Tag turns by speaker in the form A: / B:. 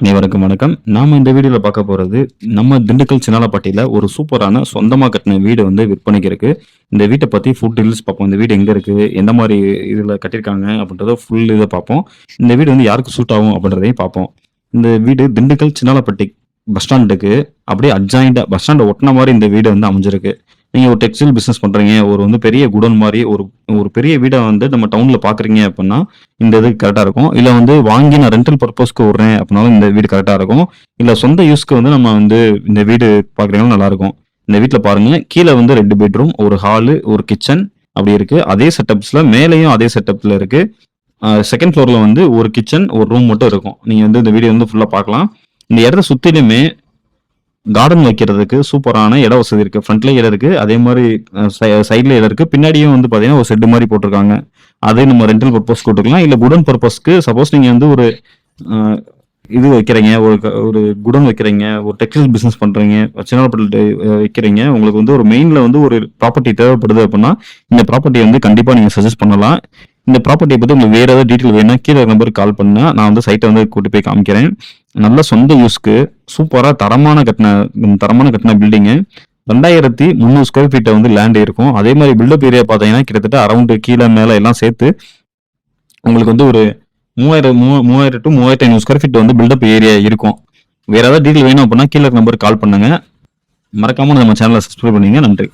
A: அனைவருக்கும் வணக்கம். நாம இந்த வீடியோல பார்க்க போறது நம்ம திண்டுக்கல் சின்னாலப்பட்டியில ஒரு சூப்பரான சொந்தமா கட்டின வீடு வந்து விற்பனைக்கு இருக்கு. இந்த வீட்டை பத்தி ஃபுல் டீல்ஸ் பார்ப்போம். இந்த வீடு எங்க இருக்கு? எந்த மாதிரி இதுல கட்டியிருக்காங்க அப்படின்றத ஃபுல் இதை பார்ப்போம். இந்த வீடு வந்து யாருக்கு சூட் ஆகும் அப்படின்றதையும் பார்ப்போம். இந்த வீடு திண்டுக்கல் சின்னாலப்பட்டி பஸ் ஸ்டாண்டுக்கு அப்படியே அட்ஜாயிண்டா பஸ் ஸ்டாண்டை ஒட்டின மாதிரி இந்த வீடு வந்து அமைஞ்சிருக்கு. நீங்கள் ஒரு டெக்ஸ்டைல் பிஸ்னஸ் பண்ணுறீங்க ஒரு வந்து பெரிய குடோன் மாதிரி ஒரு ஒரு பெரிய வீடை வந்து நம்ம டவுனில் பார்க்குறீங்க அப்படின்னா இந்த இது கரெக்டாக இருக்கும். இல்லை வந்து வாங்கி நான் ரெண்டல் பர்பஸ்க்கு விடுறேன் அப்படின்னாலும் இந்த வீடு கரெக்டாக இருக்கும். இல்லை சொந்த யூஸ்க்கு வந்து நம்ம வந்து இந்த வீடு பார்க்குறீங்கன்னா நல்லாயிருக்கும் இந்த வீட்டில் பாருங்கள் கீழே வந்து ரெண்டு பெட்ரூம் ஒரு ஹாலு ஒரு கிச்சன் அப்படி இருக்குது அதே செட்டப்ஸில் மேலேயும் அதே செட்டப்பில் இருக்குது செகண்ட் ஃப்ளோரில் வந்து ஒரு கிச்சன் ஒரு ரூம் மட்டும் இருக்கும். நீங்கள் வந்து இந்த வீடியோ வந்து ஃபுல்லாக பார்க்கலாம். இந்த இடத்த சுற்றிலுமே கார்டன் வைக்கிறதுக்கு சூப்பரான இட வசதி இருக்கு. ஃப்ரண்ட்ல இடம் இருக்கு. அதே மாதிரி சைட்ல இடம் இருக்கு. பின்னாடியும் வந்து பாத்தீங்கன்னா ஒரு செட்டு மாதிரி போட்டிருக்காங்க. அதே நம்ம ரெண்டல் பர்பஸ் கொடுக்கலாம். இல்ல குடன் பர்பஸ்க்கு சப்போஸ் நீங்க வந்து ஒரு இது வைக்கிறீங்க. ஒரு க- ஒரு குடன் வைக்கிறீங்க. ஒரு டெக்ஸ்டைல் பிசினஸ் பண்றீங்க. சின்னப்பட்டு வைக்கிறீங்க. உங்களுக்கு வந்து ஒரு மெயின்ல வந்து ஒரு ப்ராப்பர்ட்டி தேவைப்படுது அப்படின்னா இந்த ப்ராப்பர்ட்டி வந்து கண்டிப்பா நீங்க சஜஸ்ட் பண்ணலாம். இந்த ப்ராப்பர்ட்டியை பத்தி உங்களுக்கு வேற ஏதாவது டீட்டெயில் வேணும்னா கீழே நம்பருக்கு கால் பண்ணா நான் வந்து சைட்டை வந்து கூட்டி போய் காமிக்கிறேன். நல்ல சொந்த யூஸ்க்கு சூப்பரா தரமான கட்டின தரமான கட்டின பில்டிங்கு ரெண்டாயிரத்தி முந்நூறு ஸ்கொயர் ஃபீட்டை வந்து லேண்ட் இருக்கும். அதே மாதிரி பில்டப் ஏரியா பார்த்தீங்கன்னா கிட்டத்தட்ட அரௌண்ட் கீழே மேலே எல்லாம் சேர்த்து உங்களுக்கு வந்து ஒரு மூவாயிரம் மூ மூவாயிரம் டு மூவாயிரத்தி ஐநூறு ஸ்கொயர் ஃபீட் வந்து பில்டப் ஏரியா இருக்கும். வேறு ஏதாவது டீட்டெயில் வேணும் அப்படின்னா கீழே நம்பருக்கு கால் பண்ணுங்க. மறக்காமல் நம்ம சேனலை சப்ஸ்கிரைப் பண்ணிங்க. நன்றி.